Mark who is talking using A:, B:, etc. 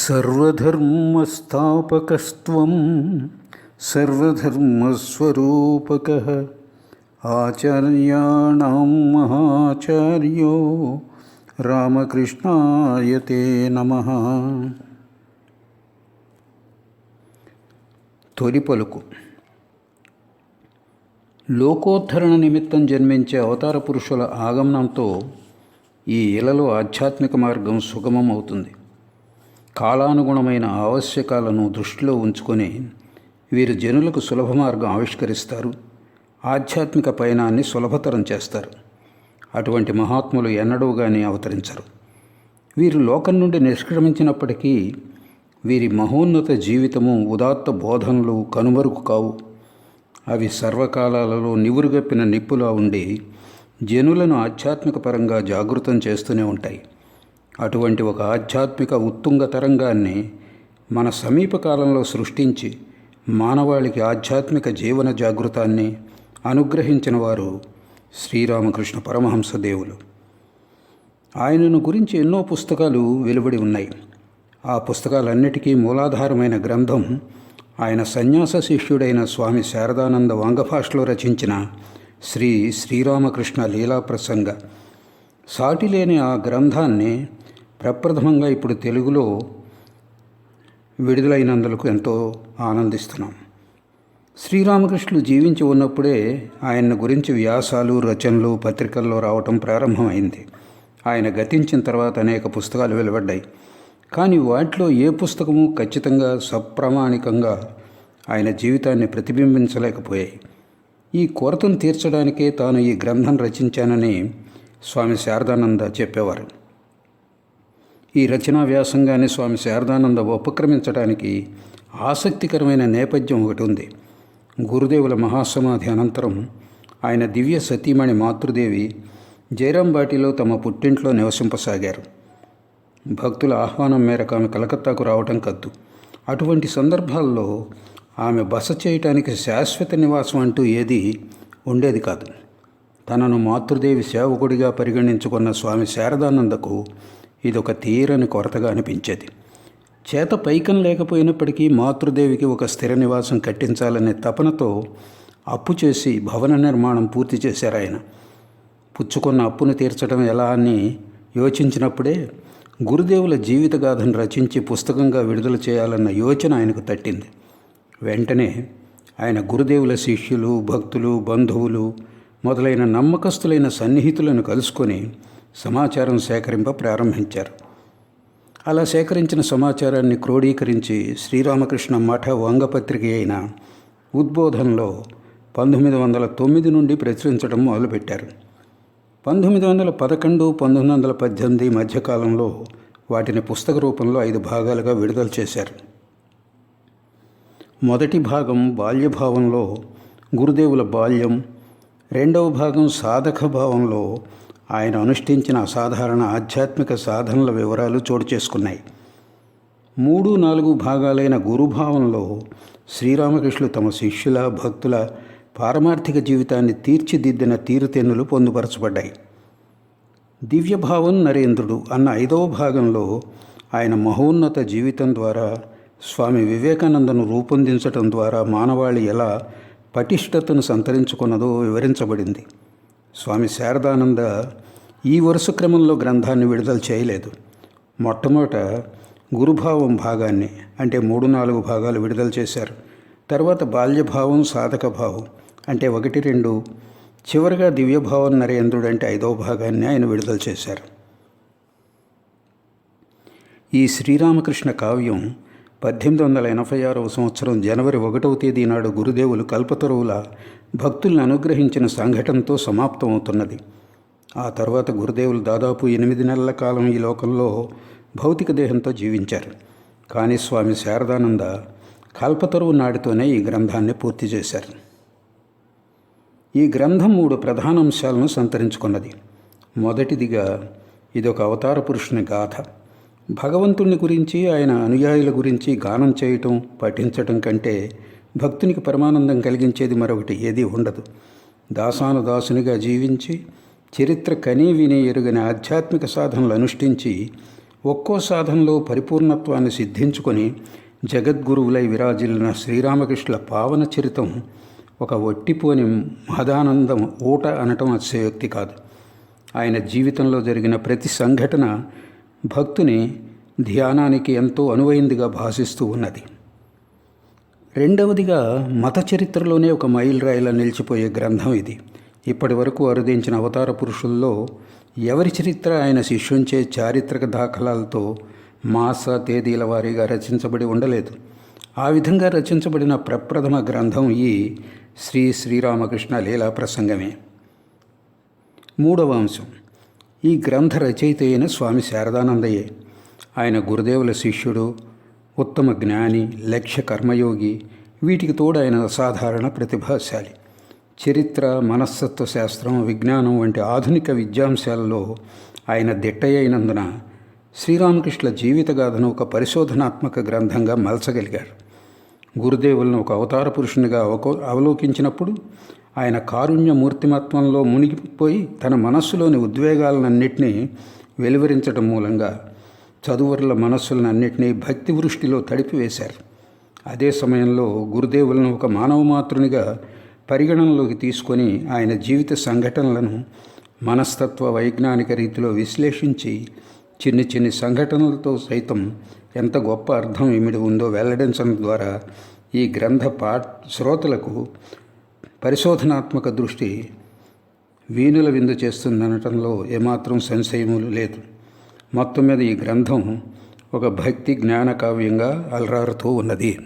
A: సర్వధర్మస్థాపకస్త్వం సర్వధర్మస్వరూపక ఆచార్యాణ మహాచార్యో రామకృష్ణాయతే నమ. తొలి పలుకు. లోకోద్ధరణ నిమిత్తం జన్మించే అవతార పురుషుల ఆగమనంతో ఈ ఇలలో ఆధ్యాత్మిక మార్గం సుగమం అవుతుంది కాలానుగుణమైన ఆవశ్యకాలను దృష్టిలో ఉంచుకొని వీరు జనులకు సులభ మార్గం ఆవిష్కరిస్తారు. ఆధ్యాత్మిక పయనాన్ని సులభతరం చేస్తారు. అటువంటి మహాత్ములు ఎన్నడూ కానీ అవతరించరు. వీరు లోకం నుండి నిష్క్రమించినప్పటికీ వీరి మహోన్నత జీవితము ఉదాత్త బోధనలు కనుమరుగు కావు. అవి సర్వకాలాలలో నివురుగప్పిన నిప్పులా ఉండి జనులను ఆధ్యాత్మిక పరంగా జాగృతం చేస్తూనే ఉంటాయి. అటువంటి ఒక ఆధ్యాత్మిక ఉత్తుంగ తరంగాన్ని మన సమీపకాలంలో సృష్టించి మానవాళికి ఆధ్యాత్మిక జీవన జాగృతాన్ని అనుగ్రహించిన వారు శ్రీరామకృష్ణ పరమహంసదేవులు ఆయనను గురించి ఎన్నో పుస్తకాలు వెలువడి ఉన్నాయి. ఆ పుస్తకాలన్నిటికీ మూలాధారమైన గ్రంథం ఆయన సన్యాస శిష్యుడైన స్వామి శారదానంద వాంగభాషలో రచించిన శ్రీ శ్రీరామకృష్ణ లీలా ప్రసంగ సాటిలేని ఆ గ్రంథాన్ని ప్రప్రథమంగా ఇప్పుడు తెలుగులో విడుదలైనందుకు ఎంతో ఆనందిస్తున్నాం. శ్రీరామకృష్ణులు జీవించి ఉన్నప్పుడే ఆయన గురించి వ్యాసాలు రచనలు పత్రికల్లో రావటం ప్రారంభమైంది. ఆయన గతించిన తర్వాత అనేక పుస్తకాలు వెలువడ్డాయి. కానీ వాటిలో ఏ పుస్తకము ఖచ్చితంగా సప్రమాణికంగా ఆయన జీవితాన్ని ప్రతిబింబించలేకపోయాయి. ఈ కొరతను తీర్చడానికే తాను ఈ గ్రంథం రచించానని స్వామి శారదానంద చెప్పేవారు. ఈ రచనా వ్యాసంగాన్ని స్వామి శారదానంద ఉపక్రమించడానికి ఆసక్తికరమైన నేపథ్యం ఒకటి ఉంది. గురుదేవుల మహాసమాధి అనంతరం ఆయన దివ్య సతీమణి మాతృదేవి జైరాంబాటిలో తమ పుట్టింట్లో నివసింపసాగారు. భక్తుల ఆహ్వానం మేరకు ఆమె కలకత్తాకు రావటం కద్దు. అటువంటి సందర్భాల్లో ఆమె బస చేయటానికి శాశ్వత నివాసం అంటూ ఏది ఉండేది కాదు. తనను మాతృదేవి సేవకుడిగా పరిగణించుకున్న స్వామి శారదానందకు ఇదొక తీరని కొరతగా అనిపించేది. చేత పైకం లేకపోయినప్పటికీ మాతృదేవికి ఒక స్థిర నివాసం కట్టించాలనే తపనతో అప్పు చేసి భవన నిర్మాణం పూర్తి చేశారు ఆయన. పుచ్చుకున్న అప్పును తీర్చడం ఎలా అని యోచించినప్పుడే గురుదేవుల జీవితగాథను రచించి పుస్తకంగా విడుదల చేయాలన్న యోచన ఆయనకు తట్టింది. వెంటనే ఆయన గురుదేవుల శిష్యులు భక్తులు బంధువులు మొదలైన నమ్మకస్తులైన సన్నిహితులను కలుసుకొని సమాచారం సేకరింప ప్రారంభించారు. అలా సేకరించిన సమాచారాన్ని క్రోడీకరించి శ్రీరామకృష్ణ మఠ వంగపత్రిక అయిన ఉద్బోధనలో పంతొమ్మిది వందల తొమ్మిది నుండి ప్రచురించడం మొదలుపెట్టారు. పంతొమ్మిది వందల పదకొండు పంతొమ్మిది వందల పద్దెనిమిది మధ్యకాలంలో వాటిని పుస్తక రూపంలో ఐదు భాగాలుగా విడుదల చేశారు. మొదటి భాగం బాల్యభావంలో గురుదేవుల బాల్యం రెండవ భాగం సాధక భావంలో ఆయన అనుష్ఠించిన అసాధారణ ఆధ్యాత్మిక సాధనల వివరాలు చోటు చేసుకున్నాయి. మూడు నాలుగు భాగాలైన గురుభావంలో శ్రీరామకృష్ణులు తమ శిష్యుల భక్తుల పారమార్థిక జీవితాన్ని తీర్చిదిద్దిన తీరుతెన్నులు పొందుపరచబడ్డాయి. దివ్యభావం నరేంద్రుడు అన్న ఐదవ భాగంలో ఆయన మహోన్నత జీవితం ద్వారా స్వామి వివేకానందను రూపొందించటం ద్వారా మానవాళి ఎలా పటిష్టతను సంతరించుకున్నదో వివరించబడింది. స్వామి శారదానంద ఈ వరుస క్రమంలో గ్రంథాన్ని విడుదల చేయలేదు. మొట్టమొదట గురుభావం భాగాన్ని అంటే మూడు నాలుగు భాగాలు విడుదల చేశారు. తర్వాత బాల్యభావం సాధక భావం అంటే ఒకటి రెండు చివరిగా దివ్యభావం నరేంద్రుడు అంటే ఐదవ భాగాన్ని ఆయన విడుదల చేశారు. ఈ శ్రీరామకృష్ణ కావ్యం పద్దెనిమిది వందల ఎనభై ఆరవ సంవత్సరం జనవరి ఒకటవ తేదీ నాడు గురుదేవులు కల్పతరువుల భక్తుల్ని అనుగ్రహించిన సంఘటనతో సమాప్తమవుతున్నది. ఆ తర్వాత గురుదేవులు దాదాపు ఎనిమిది నెలల కాలం ఈ లోకంలో భౌతిక దేహంతో జీవించారు. కానీ స్వామి శారదానంద కల్పతరువు నాటితోనే ఈ గ్రంథాన్ని పూర్తి చేశారు. ఈ గ్రంథం మూడు ప్రధాన అంశాలను సంతరించుకున్నది. మొదటిదిగా ఇదొక అవతార పురుషుని గాథ. భగవంతుని గురించి ఆయన అనుయాయుల గురించి గానం చేయటం పఠించటం కంటే భక్తునికి పరమానందం కలిగించేది మరొకటి ఏదీ ఉండదు. దాసాను దాసునిగా జీవించి చరిత్ర కనీ విని ఎరుగని ఆధ్యాత్మిక సాధనలు అనుష్ఠించి ఒక్కో సాధనలో పరిపూర్ణత్వాన్ని సిద్ధించుకొని జగద్గురువులై విరాజిల్లిన శ్రీరామకృష్ణుల పావన చరితం ఒక ఒట్టిపోని మహదానందం ఊట అనటం అతిశయోక్తి కాదు. ఆయన జీవితంలో జరిగిన ప్రతి సంఘటన భక్తుని ధ్యానానికి ఎంతో అనువైందిగా భాసిస్తూ ఉన్నది. రెండవదిగా మత చరిత్రలోనే ఒక మైలురాయిలా నిలిచిపోయే గ్రంథం ఇది. ఇప్పటి వరకు అరుదించిన అవతార పురుషుల్లో ఎవరి చరిత్ర ఆయన శిష్యుంచే చారిత్రక దాఖలాలతో మాస తేదీల వారీగా రచించబడి ఉండలేదు. ఆ విధంగా రచించబడిన ప్రప్రథమ గ్రంథం ఈ శ్రీ శ్రీరామకృష్ణ లీలా ప్రసంగమే. మూడవ అంశం. ఈ గ్రంథ రచయిత అయిన స్వామి శారదానందయ్యే. ఆయన గురుదేవుల శిష్యుడు ఉత్తమ జ్ఞాని లక్ష్య కర్మయోగి వీటికి తోడు ఆయన అసాధారణ ప్రతిభాశాలి. చరిత్ర మనస్తత్వ శాస్త్రం విజ్ఞానం వంటి ఆధునిక విద్యాంశాలలో ఆయన దిట్టయ్యినందున శ్రీరామకృష్ణుల జీవితగాథను ఒక పరిశోధనాత్మక గ్రంథంగా మలచగలిగారు గురుదేవులను ఒక అవతార పురుషునిగా అవలోకించినప్పుడు ఆయన కారుణ్య మూర్తిమత్వంలో మునిగిపోయి తన మనస్సులోని ఉద్వేగాలన్నింటినీ వెలువరించడం మూలంగా చదువురుల మనస్సులన్నింటినీ భక్తి వృష్టిలో తడిపివేశారు. అదే సమయంలో గురుదేవులను ఒక మానవ మాతృనిగా పరిగణనలోకి తీసుకొని ఆయన జీవిత సంఘటనలను మనస్తత్వ వైజ్ఞానిక రీతిలో విశ్లేషించి చిన్ని చిన్ని సంఘటనలతో సైతం ఎంత గొప్ప అర్థం ఇమిడి ఉందో వెల్లడించడం ద్వారా ఈ గ్రంథ పాఠ శ్రోతలకు పరిశోధనాత్మక దృష్టి వీణుల విందు చేస్తుందనటంలో ఏమాత్రం సంశయములు లేదు. మొత్తం మీద ఈ గ్రంథం ఒక భక్తి జ్ఞాన కావ్యంగా అలరారుతూ ఉన్నది.